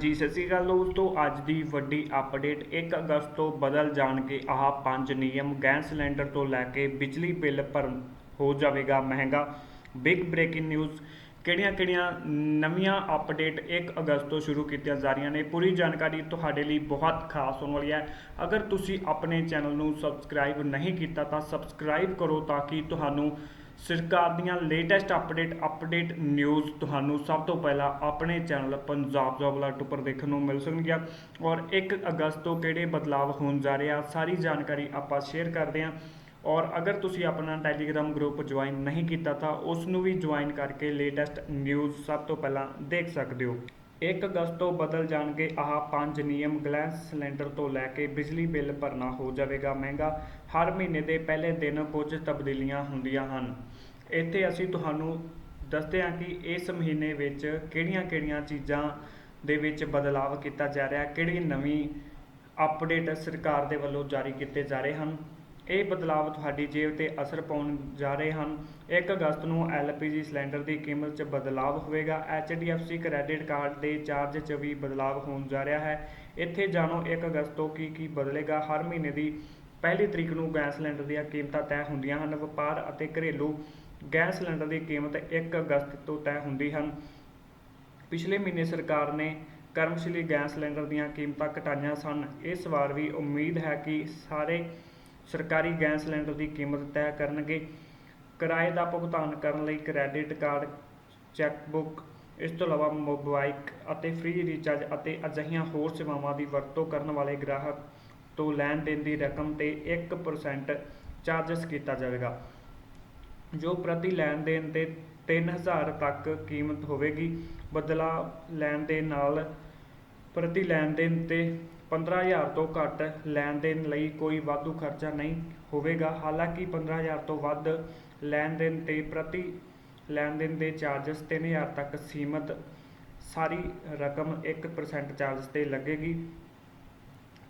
ਜੀ, ਸਤਿ ਸ਼੍ਰੀ ਅਕਾਲ ਦੋਸਤੋ। ਅੱਜ ਦੀ ਵੱਡੀ ਅਪਡੇਟ 1 ਅਗਸਤ ਤੋਂ ਬਦਲ ਜਾਣਗੇ ਆਹ ਪੰਜ ਨਿਯਮ। ਗੈਸ ਸਿਲੰਡਰ ਤੋਂ ਲੈ ਕੇ ਬਿਜਲੀ ਬਿੱਲ ਭਰਨ ਹੋ ਜਾਵੇਗਾ ਮਹਿੰਗਾ। ਬਿਗ ਬ੍ਰੇਕਿੰਗ ਨਿਊਜ਼ ਕਿਹੜੀਆਂ-ਕਿਹੜੀਆਂ ਨਵੀਆਂ ਅਪਡੇਟ 1 ਅਗਸਤ ਤੋਂ ਸ਼ੁਰੂ ਕੀਤੀਆਂ ਜਾ ਰਹੀਆਂ ਨੇ? ਪੂਰੀ ਜਾਣਕਾਰੀ ਤੁਹਾਡੇ ਲਈ ਬਹੁਤ ਖਾਸ ਹੋਣ ਵਾਲੀ ਹੈ। ਅਗਰ ਤੁਸੀਂ ਆਪਣੇ ਚੈਨਲ ਨੂੰ ਸਬਸਕ੍ਰਾਈਬ ਨਹੀਂ ਕੀਤਾ ਤਾਂ ਸਬਸਕ੍ਰਾਈਬ ਕਰੋ ਤਾਂ ਕਿ ਤੁਹਾਨੂੰ ਸਰਕਾਰ ਦੀਆਂ ਲੇਟੈਸਟ ਅਪਡੇਟ ਅਪਡੇਟ ਨਿਊਜ਼ ਤੁਹਾਨੂੰ ਸਭ ਤੋਂ ਪਹਿਲਾਂ ਆਪਣੇ ਚੈਨਲ ਪੰਜਾਬ ਜੋਬ ਅਲਰਟ ਉੱਪਰ ਦੇਖਣ ਨੂੰ ਮਿਲ ਸਕਣਗੀਆਂ। ਔਰ 1 ਅਗਸਤ ਤੋਂ ਕਿਹੜੇ ਬਦਲਾਵ ਹੋਣ ਜਾ ਰਹੇ ਆ, ਸਾਰੀ ਜਾਣਕਾਰੀ ਆਪਾਂ ਸ਼ੇਅਰ ਕਰਦੇ ਹਾਂ। ਔਰ ਅਗਰ ਤੁਸੀਂ ਆਪਣਾ ਟੈਲੀਗ੍ਰਾਮ ਗਰੁੱਪ ਜੁਆਇਨ ਨਹੀਂ ਕੀਤਾ ਤਾਂ ਉਸ ਨੂੰ ਵੀ ਜੁਆਇਨ ਕਰਕੇ ਲੇਟੈਸਟ ਨਿਊਜ਼ ਸਭ ਤੋਂ ਪਹਿਲਾਂ ਦੇਖ ਸਕਦੇ ਹੋ। 1 ਅਗਸਤ ਤੋਂ ਬਦਲ ਜਾਣਗੇ ਆਹ ਪੰਜ ਨਿਯਮ ਗੈਸ ਸਿਲੰਡਰ ਤੋਂ ਲੈ ਕੇ ਬਿਜਲੀ ਬਿੱਲ ਭਰਨਾ ਹੋ ਜਾਵੇਗਾ ਮਹਿੰਗਾ। ਹਰ ਮਹੀਨੇ ਦੇ ਪਹਿਲੇ ਦਿਨ ਕੁਝ ਤਬਦੀਲੀਆਂ ਹੁੰਦੀਆਂ ਹਨ। ਇੱਥੇ ਅਸੀਂ ਤੁਹਾਨੂੰ ਦੱਸਦੇ ਹਾਂ ਕਿ ਇਸ ਮਹੀਨੇ ਵਿੱਚ ਕਿਹੜੀਆਂ-ਕਿਹੜੀਆਂ ਚੀਜ਼ਾਂ ਦੇ ਵਿੱਚ ਬਦਲਾਵ ਕੀਤਾ ਜਾ ਰਿਹਾ ਕਿਹੜੀ ਨਵੀਂ ਅਪਡੇਟ ਸਰਕਾਰ ਦੇ ਵੱਲੋਂ ਜਾਰੀ ਕੀਤੇ ਜਾ ਰਹੇ ਹਨ। ਇਹ ਬਦਲਾਵ ਤੁਹਾਡੀ ਜੇਬ ਤੇ ਅਸਰ ਪਾਉਣ ਜਾ ਰਹੇ ਹਨ। 1 ਅਗਸਤ ਨੂੰ LPG ਸਿਲੰਡਰ ਦੀ ਕੀਮਤ 'ਚ ਬਦਲਾਵ ਹੋਵੇਗਾ। HDFC ਕ੍ਰੈਡਿਟ ਕਾਰਡ ਦੇ ਚਾਰਜ 'ਚ ਵੀ ਬਦਲਾਵ ਹੋਣ ਜਾ ਰਿਹਾ ਹੈ। ਇੱਥੇ ਜਾਣੋ 1 ਅਗਸਤ ਤੋਂ ਕੀ ਕੀ ਬਦਲੇਗਾ। ਹਰ ਮਹੀਨੇ ਦੀ ਪਹਿਲੀ ਤਰੀਕ ਨੂੰ ਗੈਸ ਸਿਲੰਡਰ ਦੀਆਂ ਕੀਮਤਾਂ ਤੈਅ ਹੁੰਦੀਆਂ ਹਨ। ਵਪਾਰ ਅਤੇ ਘਰੇਲੂ ਗੈਸ ਸਿਲੰਡਰ ਦੀ ਕੀਮਤ 1 ਅਗਸਤ ਤੋਂ ਤੈਅ ਹੁੰਦੀ ਹਨ। ਪਿਛਲੇ ਮਹੀਨੇ ਸਰਕਾਰ ਨੇ ਕਰਮਸ਼ੀਲੀ ਗੈਸ ਸਿਲੰਡਰ ਦੀਆਂ ਕੀਮਤਾਂ ਘਟਾਈਆਂ ਸਨ। ਇਸ ਵਾਰ ਵੀ ਉਮੀਦ ਹੈ ਕਿ ਸਾਰੇ ਸਰਕਾਰੀ ਗੈਸ ਸਿਲੰਡਰ ਦੀ ਕੀਮਤ ਤੈਅ ਕਰਨਗੇ। ਕਿਰਾਏ ਦਾ ਭੁਗਤਾਨ ਕਰਨ ਲਈ ਕ੍ਰੈਡਿਟ ਕਾਰਡ, ਚੈੱਕਬੁੱਕ, ਇਸ ਤੋਂ ਇਲਾਵਾ ਮੋਬਾਈਲ ਅਤੇ ਫ੍ਰੀ ਰੀਚਾਰਜ ਅਤੇ ਅਜਿਹੀਆਂ ਹੋਰ ਸੇਵਾਵਾਂ ਦੀ ਵਰਤੋਂ ਕਰਨ ਵਾਲੇ ਗ੍ਰਾਹਕ ਤੋਂ ਲੈਣ ਦੇਣ ਦੀ ਰਕਮ ਤੇ 1% ਚਾਰਜਸ ਕੀਤਾ ਜਾਵੇਗਾ, ਜੋ ਪ੍ਰਤੀ ਲੈਣ ਦੇਣ ਤੇ 3000 ਤੱਕ ਕੀਮਤ ਹੋਵੇਗੀ। ਬਦਲਾ ਲੈਣ ਦੇ ਨਾਲ ਪ੍ਰਤੀ ਲੈਣ ਦੇਣ ਤੇ 15000 ਤੋਂ ਘੱਟ ਲੈਣ ਦੇਣ ਲਈ ਕੋਈ ਵਾਧੂ ਖਰਚਾ ਨਹੀਂ ਹੋਵੇਗਾ। ਹਾਲਾਂਕਿ 15000 ਤੋਂ ਵੱਧ ਲੈਣ ਦੇਣ ਤੇ ਪ੍ਰਤੀ ਲੈਣ ਦੇਣ ਦੇ ਚਾਰਜਸ 3000 ਤੱਕ ਸੀਮਤ ਸਾਰੀ ਰਕਮ 1% ਚਾਰਜ ਤੇ ਲੱਗੇਗੀ।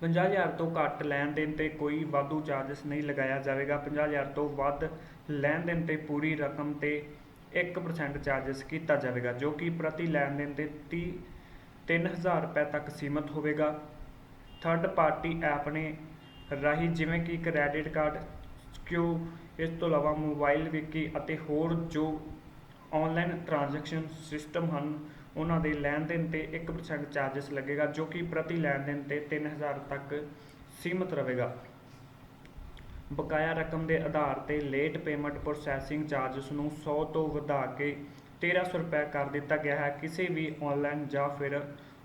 50000 ਤੋਂ ਘੱਟ ਲੈਣ ਦੇਣ ਤੇ ਕੋਈ ਵਾਧੂ ਚਾਰਜਸ ਨਹੀਂ ਲਗਾਇਆ ਜਾਵੇਗਾ। 50000 ਤੋਂ ਵੱਧ ਲੈਣ ਦੇਣ ਤੇ ਪੂਰੀ ਰਕਮ ਤੇ 1% ਚਾਰਜਸ ਕੀਤਾ ਜਾਵੇਗਾ, ਜੋ ਕਿ ਪ੍ਰਤੀ ਲੈਣ ਦੇਣ ਤੇ 30 3000 ਰੁਪਏ ਤੱਕ ਸੀਮਤ ਹੋਵੇਗਾ। ਥਰਡ ਪਾਰਟੀ ਐਪ ਨੇ ਰਾਹੀਂ ਜਿਵੇਂ ਕਿ ਕ੍ਰੈਡਿਟ ਕਾਰਡ ਕਿਉ ਇਸ ਤੋਂ ਇਲਾਵਾ ਮੋਬਾਈਲ, ਵਿਕੀ ਅਤੇ ਹੋਰ ਜੋ ਆਨਲਾਈਨ ਟ੍ਰਾਂਜੈਕਸ਼ਨ ਸਿਸਟਮ ਹਨ ਉਹਨਾਂ ਦੇ ਲੈਣ ਦੇਣ ਤੇ 1% ਚਾਰਜਸ ਲੱਗੇਗਾ, ਜੋ ਕਿ ਪ੍ਰਤੀ ਲੈਣ ਦੇਣ ਤੇ 3000 ਤੱਕ ਸੀਮਤ ਰਹੇਗਾ। ਬਕਾਇਆ ਰਕਮ ਦੇ ਆਧਾਰ ਤੇ ਲੇਟ ਪੇਮੈਂਟ ਪ੍ਰੋਸੈਸਿੰਗ ਚਾਰਜਸ ਨੂੰ 100 ਤੋਂ ਵਧਾ ਕੇ 1300 ਰੁਪਏ ਕਰ ਦਿੱਤਾ ਗਿਆ ਹੈ। ਕਿਸੇ ਵੀ ਆਨਲਾਈਨ ਜਾਂ ਫਿਰ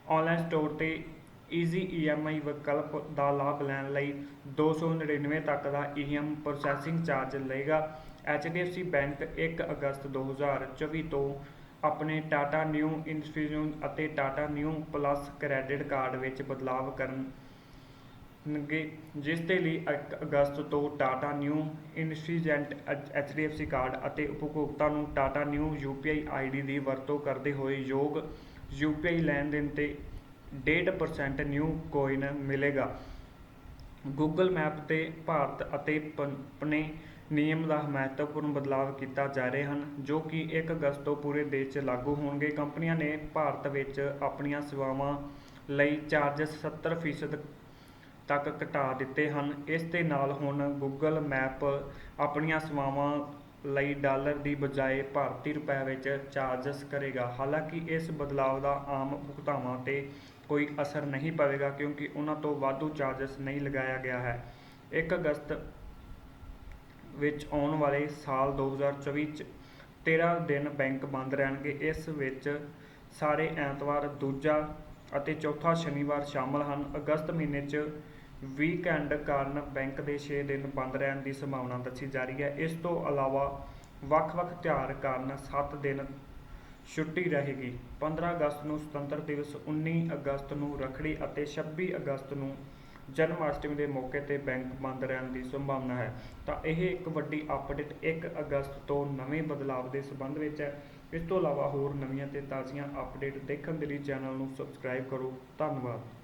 ਆਨਲਾਈਨ ਸਟੋਰ ਤੇ ਈਜ਼ੀ EMI ਵਿਕਲਪ ਦਾ ਲਾਭ ਲੈਣ ਲਈ 299 ਤੱਕ ਦਾ EM ਪ੍ਰੋਸੈਸਿੰਗ ਚਾਰਜ ਲਏਗਾ। HDFC ਬੈਂਕ 1 ਅਗਸਤ 2024 ਤੋਂ ਆਪਣੇ ਟਾਟਾ ਨਿਊ ਇਨਫਿਊਜ਼ਨ ਅਤੇ Tata Neu plus credit card ਵਿੱਚ ਬਦਲਾਵ ਕਰਨਗੇ, ਜਿਸ ਦੇ ਲਈ 1 ਅਗਸਤ ਤੋਂ Tata Neu infusion HDFC card ਅਤੇ ਉਪਭੋਗਤਾ ਨੂੰ ਟਾਟਾ ਨਿਊ UPI ID ਦੀ ਵਰਤੋਂ ਕਰਦੇ ਹੋਏ ਯੋਗ UPI ਲੈਣ ਦੇਣ ਤੇ 1.5% ਨਿਊ ਕੋਇਨ ਮਿਲੇਗਾ। ਗੂਗਲ ਮੈਪ ਤੇ ਭਾਰਤ ਅਤੇ ਪਨੇ ਨਿਯਮ ਦਾ ਮਹੱਤਵਪੂਰਨ ਬਦਲਾਵ ਕੀਤਾ ਜਾ ਰਹੇ ਹਨ, ਜੋ ਕਿ 1 ਅਗਸਤ ਤੋਂ ਪੂਰੇ ਦੇਸ਼ 'ਚ ਲਾਗੂ ਹੋਣਗੇ। ਕੰਪਨੀਆਂ ਨੇ ਭਾਰਤ ਵਿੱਚ ਆਪਣੀਆਂ ਸੇਵਾਵਾਂ ਲਈ ਚਾਰਜਸ 70% ਤੱਕ ਘਟਾ ਦਿੱਤੇ ਹਨ। ਇਸ ਦੇ ਨਾਲ ਹੁਣ ਗੂਗਲ ਮੈਪ ਆਪਣੀਆਂ ਸੇਵਾਵਾਂ ਲਈ ਡਾਲਰ ਦੀ ਬਜਾਏ ਭਾਰਤੀ ਰੁਪਏ ਵਿੱਚ ਚਾਰਜਸ ਕਰੇਗਾ। ਹਾਲਾਂਕਿ ਇਸ ਬਦਲਾਅ ਦਾ ਆਮ ਭੁਗਤਾਵਾਂ ਤੇ ਕੋਈ ਅਸਰ ਨਹੀਂ ਪਵੇਗਾ, ਕਿਉਂਕਿ ਉਹਨਾਂ ਤੋਂ ਵਾਧੂ ਚਾਰਜਸ ਨਹੀਂ ਲਗਾਇਆ ਗਿਆ ਹੈ। 1 ਅਗਸਤ ਵਿੱਚ ਆਉਣ ਵਾਲੇ ਸਾਲ 2024 ਚ 13 ਦਿਨ ਬੈਂਕ ਬੰਦ ਰਹਿਣਗੇ। ਇਸ ਵਿੱਚ ਸਾਰੇ ਐਤਵਾਰ, ਦੂਜਾ ਅਤੇ ਚੌਥਾ ਸ਼ਨੀਵਾਰ ਸ਼ਾਮਲ ਹਨ। ਅਗਸਤ ਮਹੀਨੇ 'ਚ ਵੀਕਐਂਡ ਕਾਰਨ ਬੈਂਕ ਦੇ 6 ਦਿਨ ਬੰਦ ਰਹਿਣ ਦੀ ਸੰਭਾਵਨਾ ਦੱਸੀ ਜਾ ਰਹੀ ਹੈ। ਇਸ ਤੋਂ ਇਲਾਵਾ ਵੱਖ-ਵੱਖ ਤਿਉਹਾਰ ਕਾਰਨ 7 ਦਿਨ ਛੁੱਟੀ ਰਹੇਗੀ। 15 ਅਗਸਤ ਨੂੰ ਸੁਤੰਤਰ ਦਿਵਸ 19 ਅਗਸਤ ਨੂੰ ਰੱਖੜੀ ਅਤੇ 26 ਅਗਸਤ ਨੂੰ ਜਨਮ ਅਸ਼ਟਮੀ ਦੇ ਮੌਕੇ ਤੇ ਬੈਂਕ ਬੰਦ ਰਹਿਣ ਦੀ ਸੰਭਾਵਨਾ ਹੈ। ਤਾਂ ਇਹ ਇੱਕ ਵੱਡੀ ਅਪਡੇਟ 1 ਅਗਸਤ ਤੋਂ ਨਵੇਂ ਬਦਲਾਅ ਦੇ ਸੰਬੰਧ ਵਿੱਚ ਹੈ। ਇਸ ਤੋਂ ਇਲਾਵਾ ਹੋਰ ਨਵੀਆਂ ਤੇ ਤਾਜ਼ੀਆਂ ਅਪਡੇਟ ਦੇਖਣ ਦੇ ਲਈ ਚੈਨਲ ਨੂੰ ਸਬਸਕ੍ਰਾਈਬ ਕਰੋ। ਧੰਨਵਾਦ।